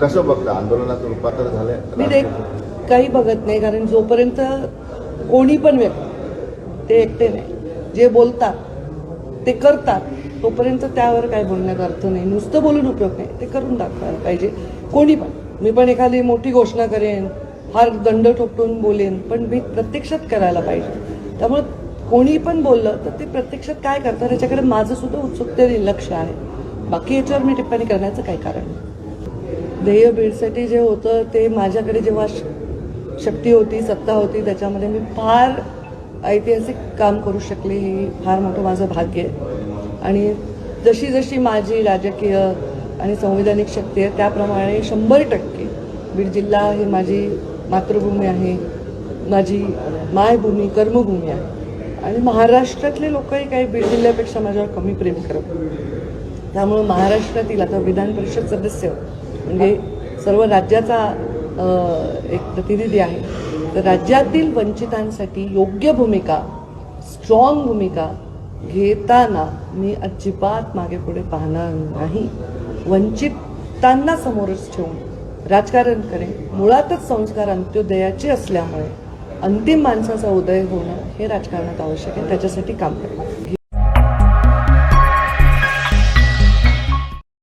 कसं बघता? आंदोलनात रूपांतर झालंय? मी ते काही बघत नाही कारण जोपर्यंत कोणी पण व्यक्ती ते एकटे नाही. जे बोलतात ते करतात तोपर्यंत त्यावर काय बोलण्यात अर्थ नाही. नुसतं बोलून उपयोग नाही. ते करून दाखवायला पाहिजे. कोणी पण. मी पण एखादी मोठी घोषणा करेन फार दंड ठोपटून बोलेन पण मी प्रत्यक्षात करायला पाहिजे. त्यामुळे कोणी पण बोललं तर ते प्रत्यक्षात काय करतात याच्याकडे माझं सुद्धा उत्सुकतेने लक्ष आहे. बाकी याच्यावर मी टिप्पणी करण्याचं काही कारण नाही. ध्येय बीडसाठी जे होतं ते माझ्याकडे जेव्हा श- शक्ती होती सत्ता होती त्याच्यामध्ये मी फार ऐतिहासिक काम करू शकले हे फार मोठं माझं भाग्य आहे. आणि जशी जशी माझी राजकीय आणि संविधानिक शक्ती आहे त्याप्रमाणे शंभर टक्के बीड जिल्हा ही माझी मातृभूमी आहे माझी मायभूमी कर्मभूमी आहे. आणि महाराष्ट्रातले लोकही काही बीड जिल्ह्यापेक्षा माझ्यावर कमी प्रेम करत. त्यामुळं महाराष्ट्रातील आता विधान परिषद सदस्य म्हणजे सर्व राज्याचा एक प्रतिनिधी आहे. तर राज्यातील वंचितांसाठी योग्य भूमिका स्ट्रॉंग भूमिका घेताना मी अजिबात मागे पुढे पाहणार नाही. वंचितांना समोरच ठेवून राजकारण करेन. मुळातच संस्कार अंत्योदयाचे असल्यामुळे अंतिम माणसाचा उदय होणं हे राजकारणात आवश्यक आहे. त्याच्यासाठी काम करेन.